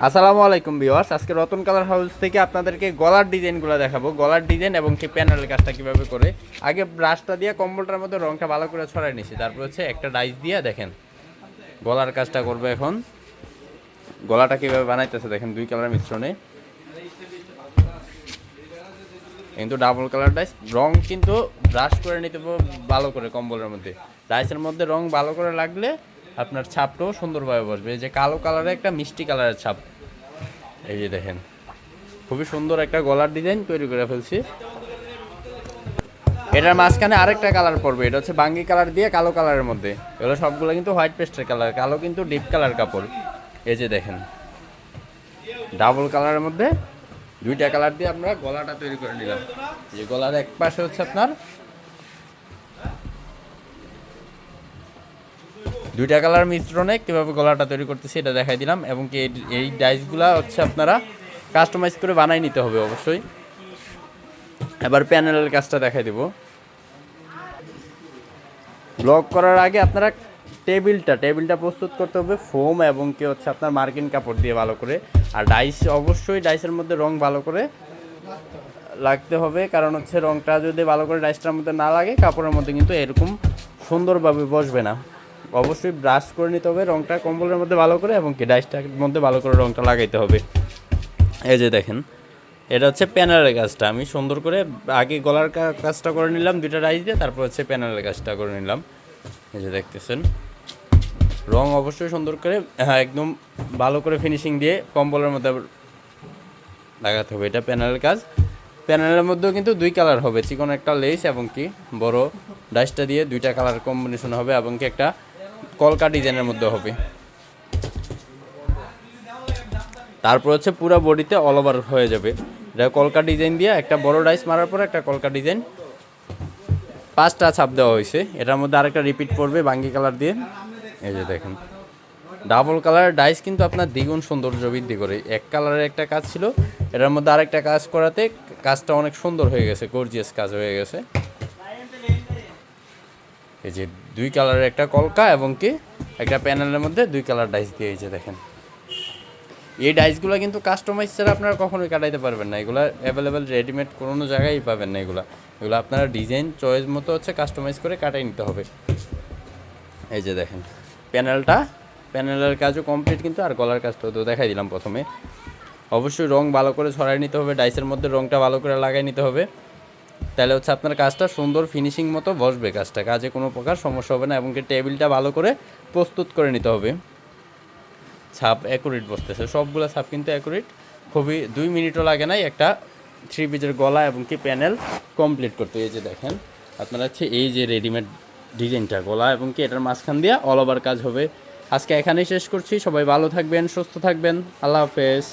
আসসালামু আলাইকুম ভিউয়ার্স। আজকে রতন কালার হাউস থেকে আপনাদেরকে গলার ডিজাইনগুলো দেখাবো। গলার ডিজাইন এবং কি প্যানেলের কাজটা কীভাবে করে। আগে ব্রাশটা দিয়ে কম্বলটার মধ্যে রংটা ভালো করে ছড়াই নিছি। তারপর হচ্ছে একটা ডাইস দিয়ে দেখেন। গলার কাজটা করবে এখন। গলাটা কীভাবে বানাইতেছে দেখেন, দুই কালার মিশ্রণে। কিন্তু ডাবল কালার ডাইস রং কিন্তু ব্রাশ করে নিতে ভালো করে কম্বলের মধ্যে। ডাইসের মধ্যে রং ভালো করে লাগলে আপনার ছাপটাও সুন্দরভাবে বসবে। এই যে কালো কালারে একটা মিষ্টি কালারের ছাপ। এই যে দেখেন, খুবই সুন্দর একটা গলার ডিজাইন তৈরি করে ফেলছি। এটার মাঝখানে আরেকটা কালার পড়বে, এটা হচ্ছে বাঙ্গি কালার দিয়ে কালো কালারের মধ্যে। এগুলো সবগুলো কিন্তু হোয়াইট পেস্টের কালার, কালো কিন্তু ডিপ কালার কাপড়। এই যে দেখেন, ডাবল কালারের মধ্যে দুইটা কালার দিয়ে আমরা গলাটা তৈরি করে নিলাম। যে গলার এক পাশে হচ্ছে আপনার দুইটা কালার মিশ্রণে কীভাবে গলাটা তৈরি করতেছি এটা দেখাই দিলাম এবং কি এই- ডাইসগুলা হচ্ছে আপনারা কাস্টমাইজ করে বানাই নিতে হবে অবশ্যই। এবার প্যানেলের কাজটা দেখাই দিব। ব্লক করার আগে আপনারা টেবিলটা টেবিলটা প্রস্তুত করতে হবে ফোম এবং কি হচ্ছে আপনার মার্কিন কাপড় দিয়ে ভালো করে। আর ডাইস অবশ্যই ডাইসের মধ্যে রং ভালো করে লাগতে হবে, কারণ হচ্ছে রংটা যদি ভালো করে ডাইসটার মধ্যে না লাগে, কাপড়ের মধ্যে কিন্তু এরকম সুন্দরভাবে বসবে না। অবশ্যই ব্রাশ করে নিতে হবে, রংটা কম্বলের মধ্যে ভালো করে এবং কি ডাইসটার মধ্যে ভালো করে রংটা লাগাইতে হবে। এই যে দেখেন, এটা হচ্ছে প্যানেলের কাজটা। আমি সুন্দর করে আগে গলার কাজটা করে নিলাম, দুইটা রাইস দিয়ে তারপর হচ্ছে প্যানেলের কাজটা করে নিলাম। এই যে দেখতেছেন, রং অবশ্যই সুন্দর করে হ্যাঁ একদম ভালো করে ফিনিশিং দিয়ে কম্বলের মধ্যে লাগাতে হবে। এটা প্যানেলের কাজ। প্যানেলের মধ্যেও কিন্তু দুই কালার হবে চিকন একটা লেস এবং কি বড় ডাইসটা দিয়ে দুইটা কালার কম্বিনেশন হবে এবং কি একটা কলকা ডিজাইনের মধ্যে হবে। তারপর হচ্ছে পুরো বডিতে অল ওভার হয়ে যাবে। এটা কলকা ডিজাইন দিয়ে একটা বড় ডাইস মারার পর একটা কলকা ডিজাইন। পাঁচটা ছাপ দেওয়া হয়েছে। এটার মধ্যে আরেকটা রিপিট পড়বে বাঙ্গি কালার দিয়ে। এই যে দেখেন। ডাবল কালারের ডাইস কিন্তু আপনার দ্বিগুণ সৌন্দর্য বৃদ্ধি করে। এক কালারের একটা কাজ ছিল। এটার মধ্যে আরেকটা কাজ করাতে কাজটা অনেক সুন্দর হয়ে গেছে গর্জিয়াস কাজ হয়ে গেছে। এই যে দুই কালারের একটা কলকা এবং কি একটা প্যানেলের মধ্যে দুই কালার ডাইস দিয়ে দিয়েছে দেখেন। এই ডাইসগুলো কিন্তু কাস্টমাইজ ছাড়া আপনারা কখনোই কাটাইতে পারবেন না। এগুলো অ্যাভেলেবেল রেডিমেড কোনো জায়গায় পাবেন না এগুলো। এগুলো আপনারা ডিজাইন চয়েস মতো হচ্ছে কাস্টমাইজ করে কাটাই নিতে হবে। এই যে দেখেন, প্যানেলটা, প্যানেলের কাজও কমপ্লিট কিন্তু আর গলার কাজটাও তো দেখাই দিলাম প্রথমে। অবশ্যই রং ভালো করে ছড়াই নিতে হবে ডাইসের মধ্যে রংটা ভালো করে লাগাই নিতে হবে। তাহলে হচ্ছে আপনার কাজটা সুন্দর ফিনিশিং মতো বসবে কাজটা। কাজে কোনো প্রকার সমস্যা হবে না এবং কি টেবিলটা ভালো করে প্রস্তুত করে নিতে হবে। ছাপ অ্যাকুরেট বসতেছে। সবগুলো ছাপ কিন্তু অ্যাকুরেট খুবই দুই মিনিটও লাগে নাই একটা থ্রি পিজের গলা এবং কি প্যানেল কমপ্লিট করতে। এই যে দেখেন, আপনারা হচ্ছে এই যে রেডিমেড ডিজাইনটা গলা এবং কি এটার মাঝখান দিয়ে অল ওভার কাজ হবে। আজকে এখানেই শেষ করছি। সবাই ভালো থাকবেন, সুস্থ থাকবেন। আল্লাহ হাফেজ।